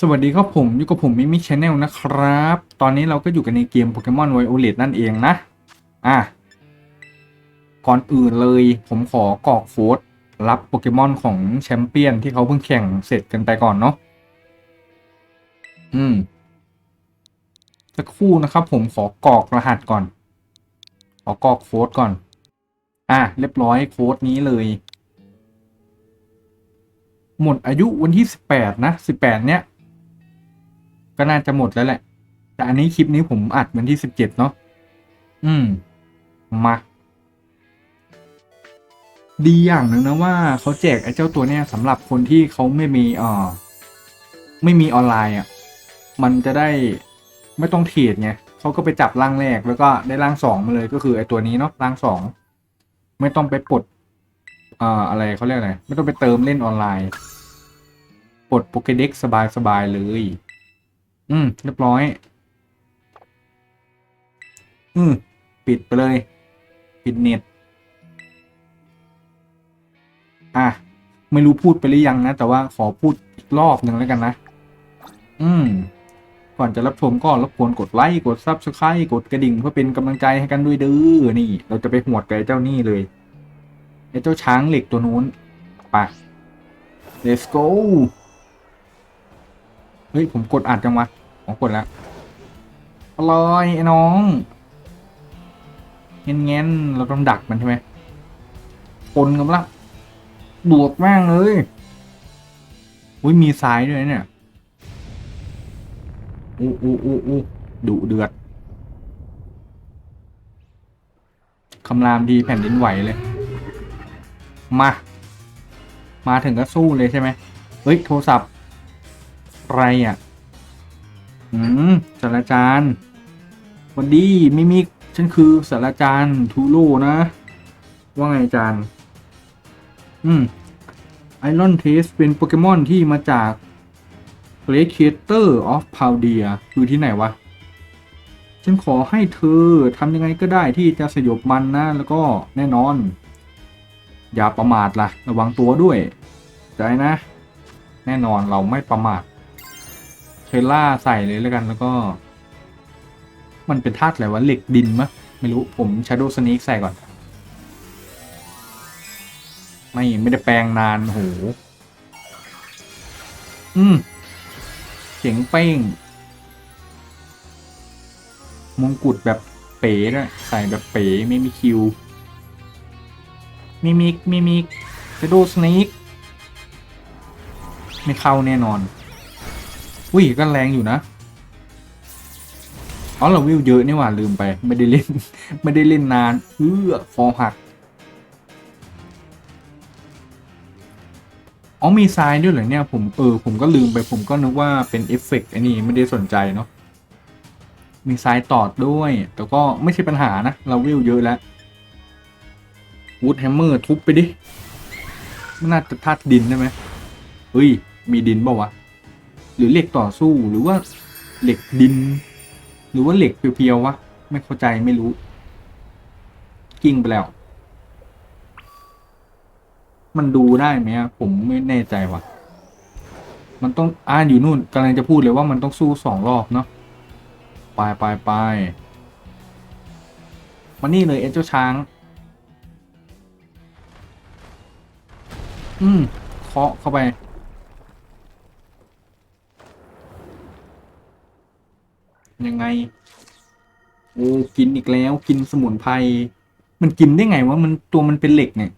สวัสดีครับผมอยู่กับผมมิมิชแนลนะครับ ตอนนี้เราก็อยู่กันในเกมโปเกมอนไวโอเลตนั่นเองนะ อะ ก่อนอื่นเลยผมขอกรอกโค้ดรับโปเกมอนของแชมเปี้ยนที่เขาเพิ่งแข่งเสร็จกันไปก่อนเนาะ อืมสักครู่นะครับผมขอกรอกรหัสก่อน ขอกรอกโค้ดก่อน อะ เรียบร้อยโค้ดนี้เลยหมดอายุวันที่สิบแปดนะสิบแปดเนี้ย ก็น่าจะหมดแล้วแหละ แต่อันนี้คลิปนี้ผมอัดวันที่สิบเจ็ดเนาะอืม มา ดีอย่างหนึ่งนะว่าเขาแจกไอ้เจ้าตัวเนี้ยสำหรับคนที่เขาไม่มีเอ่อไม่มีออนไลน์อะ มันจะได้ไม่ต้องเทรดไงเขาก็ไปจับร่างแรกแล้วก็ได้ร่างสองมาเลยก็คือไอ้ตัวนี้เนาะร่างสองไม่ต้องไปปลดเอ่ออะไรเขาเรียกอะไรไม่ต้องไปเติมเล่นออนไลน์ ปลดโปเกเด็กสบายๆเลย อืม เรียบร้อย อืม ปิดไปเลย ปิดเน็ต อะ ไม่รู้พูดไปหรือยังนะ แต่ว่าขอพูดอีกรอบหนึ่งแล้วกันนะ อืม ก่อนจะรับชมก็รบกวนกดไลค์ กดซับสไครต์กดกระดิ่งเพื่อเป็นกำลังใจให้กันด้วยเด้อ นี่ เราจะไปหวดกับไอ้เจ้านี่เลย ไอ้เจ้าช้างเหล็กตัวนู้นไป let's go เฮ้ยผมกดอัดจังวะผมกดแล้วอร่อยไอ้น้องเงี้ยเงี้ยเราต้องดักมันใช่ไหมคนกันละบวกแม่งเลยอุ้ยมีซ้ายด้วยเนี่ยอู้อู้อู้อู้ดุเดือดคำรามดีแผ่นดินไหวเลย มา มาถึงก็สู้เลยใช่ไหมเฮ้ยโทรศัพท์ อะไรอะ อืมศารจารย์วันดีมิมิกฉันคือศารจารย์ทูโร่นะ ว่าไงอาจารย์ อืมไอรอนเทสเป็นโปเกมอนที่มาจาก p l a y c r e a t o r of p a l d e a คือที่ไหนวะ ฉันขอให้เธอทำยังไงก็ได้ที่จะสยบมันนะ แล้วก็แน่นอน อย่าประมาทล่ะ ระวังตัวด้วย ใจนะ แน่นอนเราไม่ประมาท เทล่าใส่เลยแล้วกันแล้วก็ มันเป็นธาตุอะไรวะเหล็กดินมะไม่รู้ผมชาโดส n น k ใส่ก่อน ไม่ไม่ได้แปลงนานโหอืมเสียงเป้งมงกุฎแบบเป๋ด้วยใส่แบบเป๋ไม่มีคิวมิมิกมิมิกชาโดส n น k ไม่เข้าแน่นอน อุ้ยก็แรงอยู่นะอ๋อเราวิวเยอะนี่หว่าลืมไป ไม่ได้เล่น ไม่ได้เล่นนานเอื้อคอหักอ๋อมีทรายด้วยเหรอเนี่ยผมเออผมก็ลืมไปผมก็นึกว่าเป็นเอฟเฟกต์ไอ้นี่ไม่ได้สนใจเนาะมีทรายตอดด้วย แต่ก็ไม่ใช่ปัญหานะเราวิวเยอะแล้ววูดแฮมเมอร์ทุบไปดิมันน่าจะธาตุดินได้ไหมเฮ้ย มีดินเปล่าวะ หรือเหล็กต่อสู้หรือว่าเหล็กดิน หรือว่าเหล็กเพียวๆวะไม่เข้าใจไม่รู้ กิ้งไปแล้ว มันดูได้ไหมผมไม่แน่ใจว่ะ มันต้องอ่านอยู่นู่นกำลังจะพูดเลยว่ามันต้องสู้สองรอบเนาะไปไปไปมานี่เลยเอ็เจ้าช้าง อืมเคาะเข้าไป ไงโอ้กินอีกแล้ว กินสมุนไพรมันกินได้ไงวะมันตัวมันเป็นเหล็กเนี่ย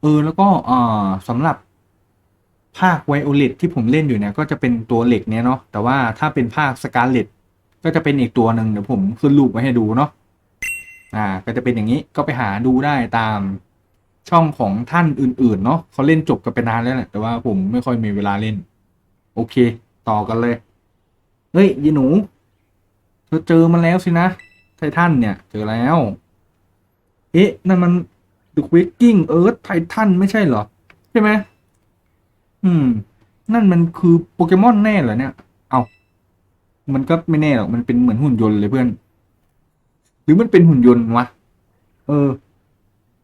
เออแล้วก็อ่าสำหรับภาคไวโอเลตที่ผมเล่นอยู่เนี่ยก็จะเป็นตัวเหล็กเนี่ยเนาะแต่ว่าถ้าเป็นภาคสกาเลตก็จะเป็นอีกตัวหนึ่งเดี๋ยวผมขึ้นรูปไว้ให้ดูเนาะอ่า ก็จะเป็นอย่างนี้ก็ไปหาดูได้ตามช่องของท่านอื่น ๆ เนาะเขาเล่นจบกันไปนานแล้วแหละแต่ว่าผมไม่ค่อยมีเวลาเล่น โอเค ต่อกันเลย เฮ้ยยีหนู เธอเจอมันแล้วสินะ ไททันเนี่ย เจอแล้ว เอ๊ะ นั่นมัน The Waking Earth Titan ไม่ใช่เหรอ ใช่ไหม อืม นั่นมันคือโปเกมอนแน่เหรอเนี่ย เอามันก็ไม่แน่หรอก มันเป็นเหมือนหุ่นยนต์เลยเพื่อน หรือมันเป็นหุ่นยนต์วะ เออ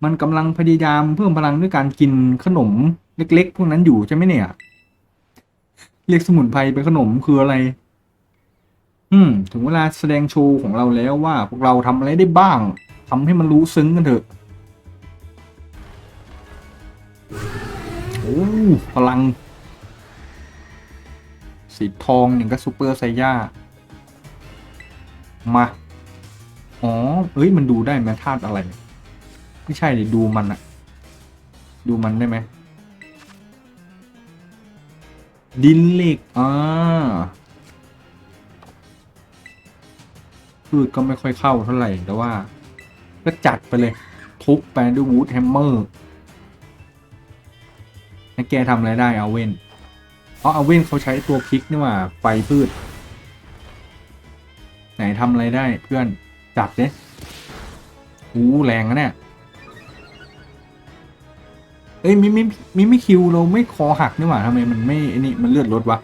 มันกำลังพยายามเพิ่มพลังด้วยการกินขนมเล็กๆ พวกนั้นอยู่ใช่ไหมเนี่ย เรียกสมุนไพรเป็นขนมคืออะไร อืม ถึงเวลาแสดงโชว์ของเราแล้วว่า พวกเราทำอะไรได้บ้างทำให้มันรู้ซึ้งกันเถอะ โอ้พลัง สีทองอย่างกับซูเปอร์ไซย่า มา อ๋อ เอ้ย มันดูได้ไหมธาตุอะไร ไม่ใช่ดิดูมันอะดูมันได้ไหม ดินเหล็กอ่า พืชก็ไม่ค่อยเข้าเท่าไหร่แต่ว่า ก็จัดไปเลย ทุบไปด้วยวูดแฮมเมอร์ให้แกทำอะไรได้เอาเว่นเพราะเอาเว่นเขาใช้ตัวพลิกนี่หว่าไฟพืช ไหนทำอะไรได้เพื่อนจับเด้หูแรงนะเนี่ยเอ้ยมิมิมิมิคิวเราไม่คอหักนี่หว่าทำไมมันไม่ไอ้นี่มันเลือดลดวะ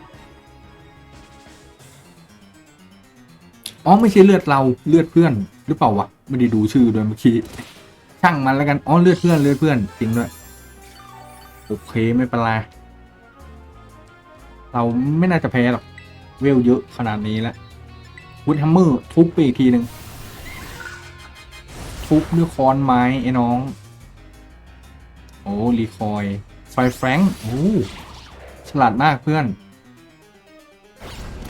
อ๋อไม่ใช่เลือดเราเลือดเพื่อน หรือเปล่าวะไม่ได้ดูชื่อด้วยเมื่อกี้ช่างมันแล้วกันอ๋อเลือดเพื่อนเลือดเพื่อนจริงด้วยโอเคไม่เป็นไรเราไม่น่าจะแพ้หรอกเวลเยอะขนาดนี้แล้ววูดแฮมเมอร์ทุบไปอีกทีหนึ่งทุบด้วยคอนไม้ไอ้น้อง โอ้รีคอยไฟแฟรงค์โอ้ฉลาดมากเพื่อน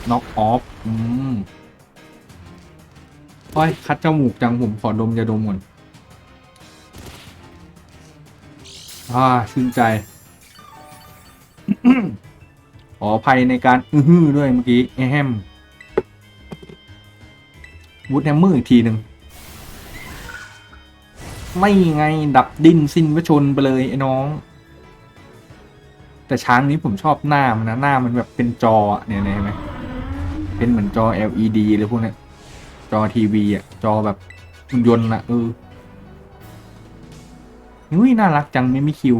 น็อกออฟอืม โอ้ยคัดจมูกจังผมขอดมยาดมก่อนอ่าชื่นใจ ขออภัยในการ อื้อหือด้วยเมื่อกี้แอแฮมวูดแฮมเมอร์อีกทีหนึ่งไม่ไงดับดิ้นสิ้นวชนไปเลยไอ้น้อง แต่ช้างนี้ผมชอบหน้ามันนะ หน้ามันแบบเป็นจอเนี่ยเห็นไหมเป็นเหมือนจอ LED เลยพวกนี้ จอทีวีอะ จอแบบหุ่นยนต์อะเอออุ้ยน่ารักจังไม่มีคิว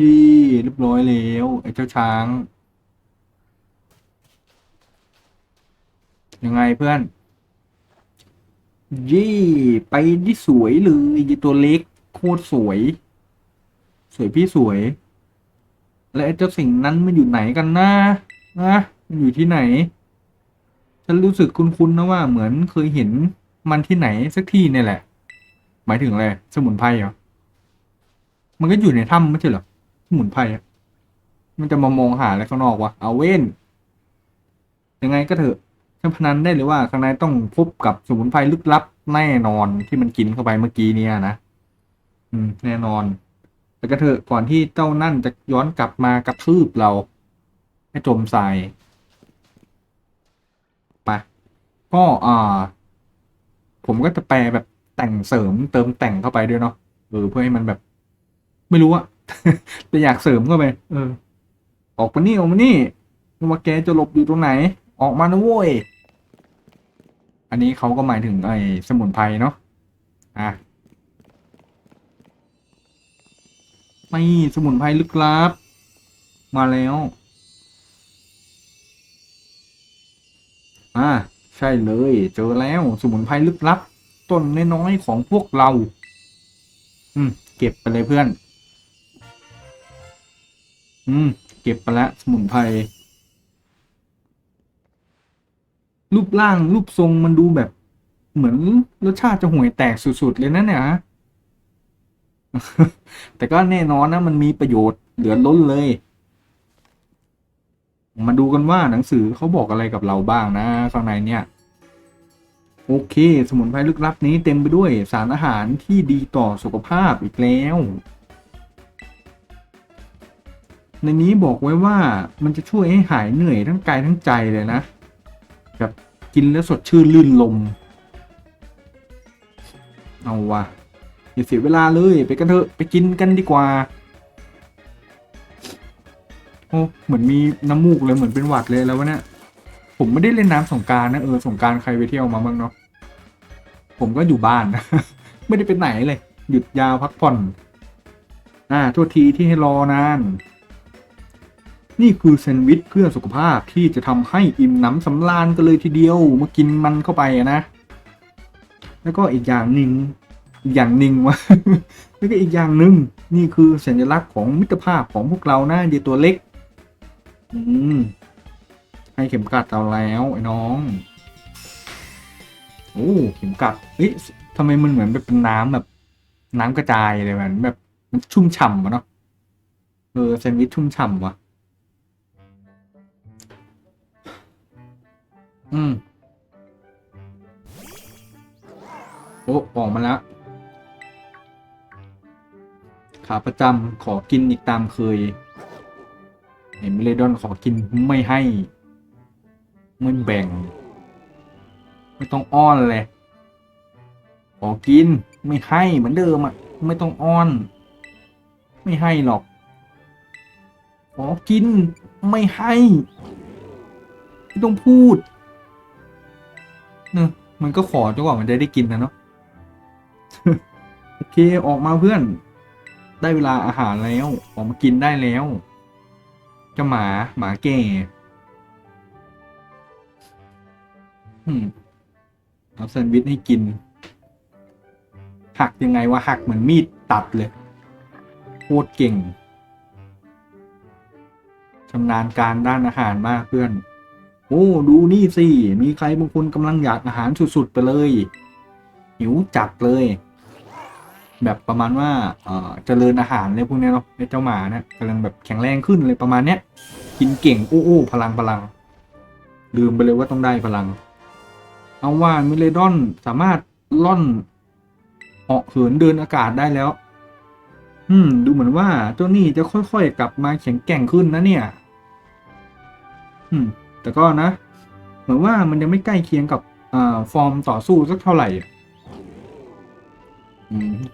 ยี่เรียบร้อยแล้ว ไอ้เจ้าช้าง ยังไงเพื่อน ยี่ไปที่สวยเลยยี่ตัวเล็ก โคตรสวย สวยพี่สวย และเจ้าสิ่งนั้นมันอยู่ไหนกันนะนะมันอยู่ที่ไหน ฉันรู้สึกคุ้นๆนะว่าเหมือนเคยเห็นมันที่ไหนสักที่เนี่ยแหละ หมายถึงอะไรสมุนไพรเหรอมันก็อยู่ในถ้ำไม่ใช่เหรอสมุนไพรอะมันจะมามองหาอะไรข้างนอกวะเอาเว้นยังไงก็เถอะฉันพนันได้เลยว่าข้างในต้องพบกับสมุนไพรลึกลับแน่นอนที่มันกินเข้าไปเมื่อกี้เนี่ยนะอืม แน่นอน แต่ก็เถอะก่อนที่เจ้านั่นจะย้อนกลับมากระทืบเรา ให้จมทรายไปก็อ่า ผมก็จะแปลแบบแต่งเสริมเติมแต่งเข้าไปด้วยเนาะเออเพื่อให้มันแบบ ไม่รู้อะแต่อยากเสริมเข้าไป เออ ออกมานี่ออกมานี่ว่าแกจะหลบอยู่ตรงไหน ออกมานะโว้ยอันนี้เขาก็หมายถึงไอ้สมุนไพรเนาะอะ ไม่สมุนไพรลึกลับ มาแล้ว อ่า ใช่เลย เจอแล้วสมุนไพรลึกลับ ต้นน้อยๆของพวกเรา อืม เก็บไปเลยเพื่อน อืม เก็บไปละสมุนไพรรูปร่างรูปทรงมันดูแบบ เหมือนรสชาติจะห่วยแตกสุดๆเลยนะเนี่ยฮะ แต่ก็แน่นอนนะมันมีประโยชน์เหลือล้นเลย มาดูกันว่าหนังสือเขาบอกอะไรกับเราบ้างนะข้างในเนี่ยโอเค สมุนไพรลึกลับนี้เต็มไปด้วยสารอาหารที่ดีต่อสุขภาพอีกแล้ว ในนี้บอกไว้ว่ามันจะช่วยให้หายเหนื่อยทั้งกายทั้งใจเลยนะแบบกินแล้วสดชื่นลื่นลม เอาวะ อย่าเสียเวลาเลย ไปกันเถอะไปกินกันดีกว่าโอ้เหมือนมีน้ำมูกเลยเหมือนเป็นหวัดเลยแล้ววะเนี่ยผมไม่ได้เล่นน้ำสงการนะเออสงการใครไปเที่ยวมาบ้างเนาะผมก็อยู่บ้านไม่ได้ไปไหนเลย หยุดยาวพักผ่อน อ่าโทษทีที่ให้รอนาน นี่คือแซนด์วิชเพื่อสุขภาพที่จะทำให้อิ่มหน้ำสำราญกันเลยทีเดียวเมื่อกินมันเข้าไปนะ แล้วก็อีกอย่างหนึ่ง อีกอย่างหนึ่งวะแล้วก็อีกอย่างหนึ่งนี่คือสัญลักษณ์ของมิตรภาพของพวกเรานะเดียวตัวเล็ก อืมให้เข็มกัดเราแล้วไอ้น้องโอ้เข็มกัดเอ๊ะทำไมมันเหมือนแบบเป็นน้ำแบบ น้ำกระจายเลยมันแบบมันชุ่มฉ่ำวะเนาะเออแซนด์วิชชุ่มฉ่ำวะอืมโอ้ออกมาแล้ว ขาประจำขอกินอีกตามเคยเห็นเมเลดอนขอกินไม่ให้ไม่แบ่ง ไม่ต้องอ้อนเลยขอกินไม่ให้เหมือนเดิมอะไม่ต้องอ้อน ไม่ให้หรอกขอกินไม่ให้ไม่ต้องพูดเนอะมันก็ขอจนกว่ามันจะได้กินนะเนาะโอเคออกมาเพื่อน ได้เวลาอาหารแล้ว ออกมากินได้แล้วจ้าหมาหมาแก่อืมเอาแซนด์วิชให้กิน หักยังไงวะหักเหมือนมีดตัดเลยโคตรเก่งชำนาญการด้านอาหารมากเพื่อน โอ้ ดูนี่สิ มีใครบางคนกำลังอยากอาหารสุดๆไปเลย หิวจัดเลย แบบประมาณว่าเออเจริญอาหารเลยพวกนี้เนาะไอ้เจ้าหมาเนี่ยกำลังแบบแข็งแรงขึ้นเลยประมาณเนี้ยกินเก่งโอ้โอ้พลังพลัง ลืมไปเลยว่าต้องได้พลัง เอาว่ามิเลดอนสามารถล่อนเหาะเหินเดินอากาศได้แล้ว อืม ดูเหมือนว่าเจ้านี่จะค่อยๆกลับมาแข็งแกร่งขึ้นนะเนี่ย อืม แต่ก็นะ เหมือนว่ามันยังไม่ใกล้เคียงกับอ่าฟอร์มต่อสู้สักเท่าไหร่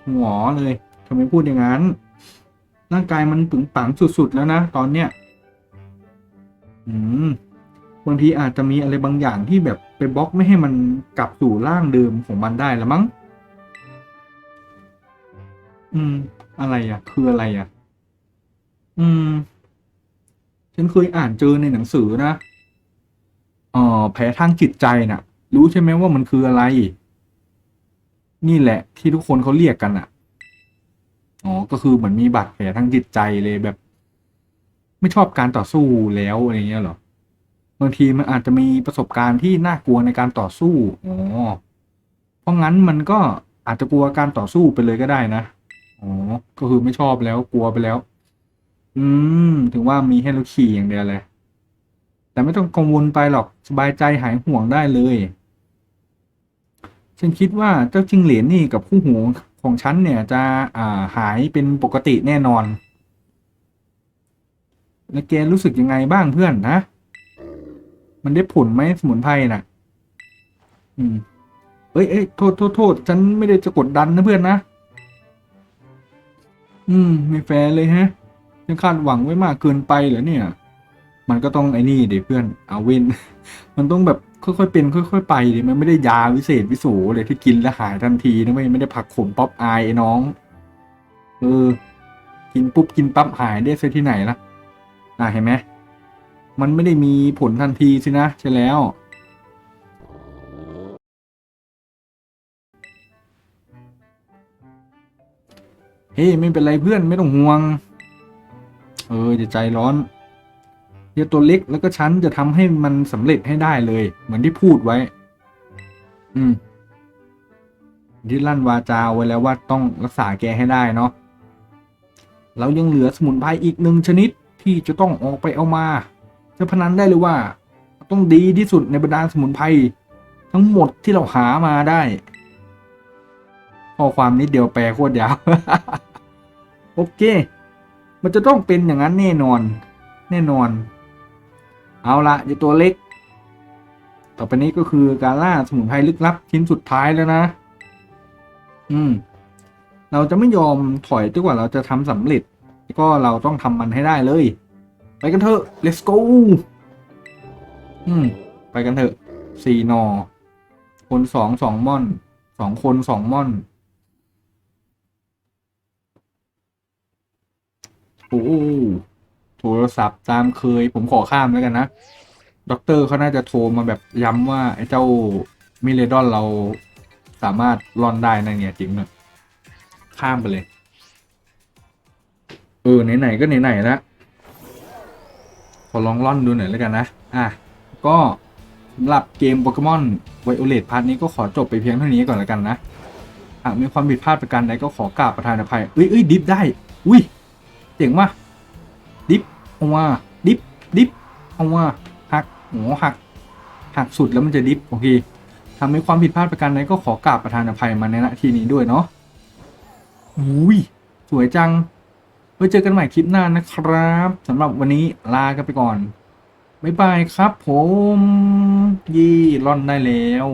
หัวเลยทำไมพูดอย่างนั้น ร่างกายมันปึงปังสุดๆแล้วนะตอนเนี้ย อืมบางทีอาจจะมีอะไรบางอย่างที่แบบไปบล็อกไม่ให้มันกลับสู่ร่างเดิมของมันได้ละมั้ง อืม อะไรอะ คืออะไรอะ อืม ฉันเคยอ่านเจอในหนังสือนะอ่อแผลทางจิตใจน่ะ รู้ใช่ไหมว่ามันคืออะไร นี่แหละที่ทุกคนเขาเรียกกันอะ อ๋อ ก็คือเหมือนมีบาดแผลทางจิตใจเลยแบบ ไม่ชอบการต่อสู้แล้วอะไรเงี้ยเหรอบางทีมันอาจจะมีประสบการณ์ที่น่ากลัวในการต่อสู้ อ๋อ เพราะงั้นมันก็อาจจะกลัวการต่อสู้ไปเลยก็ได้นะ อ๋อ ก็คือไม่ชอบแล้วกลัวไปแล้ว อืม ถึงว่ามีให้เราขี่อย่างเดียวเลย แต่ไม่ต้องกังวลไปหรอกสบายใจหายห่วงได้เลย ฉันคิดว่าเจ้าจิงเหลนนี่กับคู่หูของฉันเนี่ยจะอ่าหายเป็นปกติแน่นอน แล้วแกรู้สึกยังไงบ้างเพื่อนนะ มันได้ผลไหมสมุนไพรน่ะ อืมเอ้ยเอ้ยโทษโทษโทษฉันไม่ได้จะกดดันนะเพื่อนนะ อืม ไม่แฟร์เลยฮะฉันคาดหวังไว้มากเกินไปเหรอเนี่ย มันก็ต้องไอ้นี่เดิเพื่อน เอาเว้นมันต้องแบบ ค่อยๆเป็นค่อยๆไปดิมันไม่ได้ยาวิเศษวิโสเลยที่กินแล้วหายทันทีนะไม่ไม่ได้ผักขมป๊อปอายไอ้น้องเออกินปุ๊บกินปั๊บหายได้ซะที่ไหนล่ะอะเห็นไหมมันไม่ได้มีผลทันทีสินะใช่แล้ว เฮ้ยไม่เป็นไรเพื่อนไม่ต้องห่วง เอออย่าใจร้อน เดี๋ยวตัวเล็กแล้วก็ฉันจะทำให้มันสำเร็จให้ได้เลย เหมือนที่พูดไว้ อืมที่ลั่นวาจาไว้แล้วว่าต้องรักษาแกให้ได้เนาะเรายังเหลือสมุนไพรอีกหนึ่งชนิดที่จะต้องออกไปเอามาจะพนันได้เลยว่า ต้องดีที่สุดในบรรดาสมุนไพรทั้งหมดที่เราหามาได้ข้อความนิดเดียวแปลโคตรยาว โอเค มันจะต้องเป็นอย่างนั้นแน่นอน แน่นอน เอาละอย่าตัวเล็ก ต่อไปนี้ก็คือการล่าสมุนไพรลึกลับชิ้นสุดท้ายแล้วนะ อืม เราจะไม่ยอมถอยจนกว่าเราจะทำสำเร็จ ก็เราต้องทำมันให้ได้เลย ไปกันเถอะ let's go อืม ไปกันเถอะสี่นอ คนสองสองม่อน สองคนสองม่อนโอ้ โทรศัพท์ตามเคย ผมขอข้ามแล้วกันนะด็อกเตอร์เขาน่าจะโทรมาแบบย้ำว่า ไอ้เจ้ามิเลดอนเราสามารถรอนได้นั่นไงจริงเนอะข้ามไปเลย เออ ไหน ๆ ก็ไหนๆแล้วขอลองล่อนดูหน่อยแล้วกันนะ อะ ก็สำหรับเกมโปเกมอนไวโอเลตพาร์ทนี้ก็ขอจบไปเพียงเท่านี้ก่อนแล้วกันนะ หากมีความผิดพลาดประการใดก็ขอกราบประธานอภัยเอ้ยเอ้ยดิฟได้ อุ้ยเจ๋งว่ะ เอาว่าดิฟดิฟเอาว่าหักโหหักหักสุดแล้วมันจะดิฟโอเคทำให้ความผิดพลาดประการใดก็ขอกราบประธานอภัยมาในณที่นี้ด้วยเนาะอุ้ยสวยจังไว้เจอกันใหม่คลิปหน้านะครับสำหรับวันนี้ลากันไปก่อน บ๊ายบายครับผม ยี่ร่อนได้แล้ว